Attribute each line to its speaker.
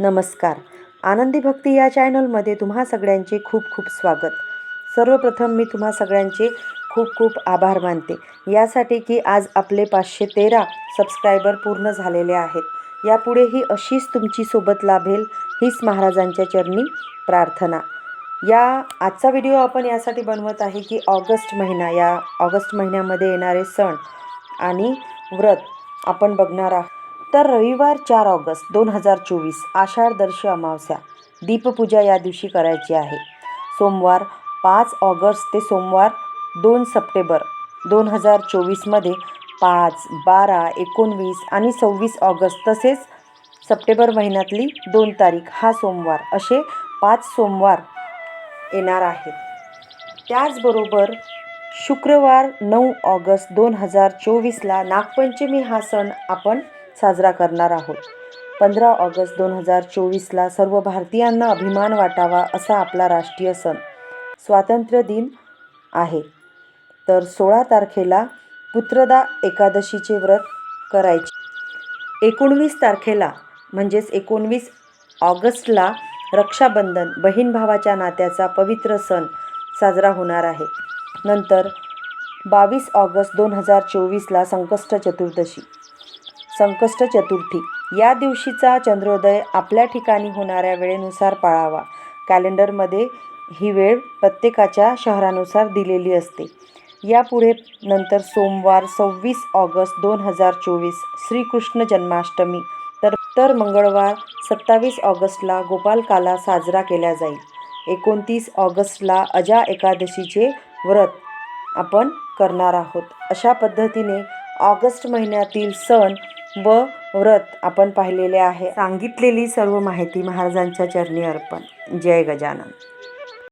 Speaker 1: नमस्कार. आनंदी भक्ती या चॅनलमध्ये तुम्हा सगळ्यांचे खूप खूप स्वागत. सर्वप्रथम मी तुम्हा सगळ्यांचे खूप खूप आभार मानते. यासाठी की आज आपले पाचशे तेरा सबस्क्रायबर पूर्ण झालेले आहेत. यापुढेही अशीच तुमची सोबत लाभेल हीच महाराजांच्या चरणी प्रार्थना. या आजचा व्हिडिओ आपण यासाठी बनवत आहे की ऑगस्ट महिना या ऑगस्ट महिन्यामध्ये येणारे सण आणि व्रत आपण बघणार आहोत. तर रविवार चार ऑगस्ट दोन हजार चोवीस आषाढदर्शी अमावस्या. दीपपूजा या दिवशी करायची आहे. सोमवार पाच ऑगस्ट ते सोमवार दोन सप्टेंबर दोन हजार चोवीसमध्ये पाच बारा एकोणवीस आणि सव्वीस ऑगस्ट तसेच सप्टेंबर महिन्यातली दोन तारीख हा सोमवार असे पाच सोमवार येणार आहेत. त्याचबरोबर शुक्रवार नऊ ऑगस्ट दोन हजार चोवीसला नागपंचमी हा सण आपण साजरा करणार आहोत. पंधरा ऑगस्ट दोन हजार चोवीसला सर्व भारतीयांना अभिमान वाटावा असा आपला राष्ट्रीय सण. स्वातंत्र्य दिन आहे. तर सोळा तारखेला पुत्रदा एकादशीचे व्रत करायचे. एकोणवीस तारखेला म्हणजेच एकोणवीस ऑगस्टला रक्षाबंधन बहीण भावाच्या नात्याचा पवित्र सण साजरा होणार आहे. नंतर बावीस ऑगस्ट दोन हजार चोवीसला संकष्ट चतुर्दशी. संकष्ट चतुर्थी. या दिवशीचा चंद्रोदय आपल्या ठिकाणी होणाऱ्या वेळेनुसार पाळावा. कॅलेंडरमध्ये ही वेळ प्रत्येकाच्या शहरानुसार दिलेली असते. यापुढे नंतर सोमवार सव्वीस ऑगस्ट दोन हजार चोवीस श्रीकृष्ण जन्माष्टमी तर तर मंगळवार सत्तावीस ऑगस्टला गोपालकाला साजरा केला जाईल. एकोणतीस ऑगस्टला अजा एकादशीचे व्रत आपण करणार आहोत. अशा पद्धतीने ऑगस्ट महिन्यातील सण व व्रत आपण पाहिलेले आहे. सांगितलेली सर्व माहिती महाराजांच्या चरणी अर्पण. जय गजानन.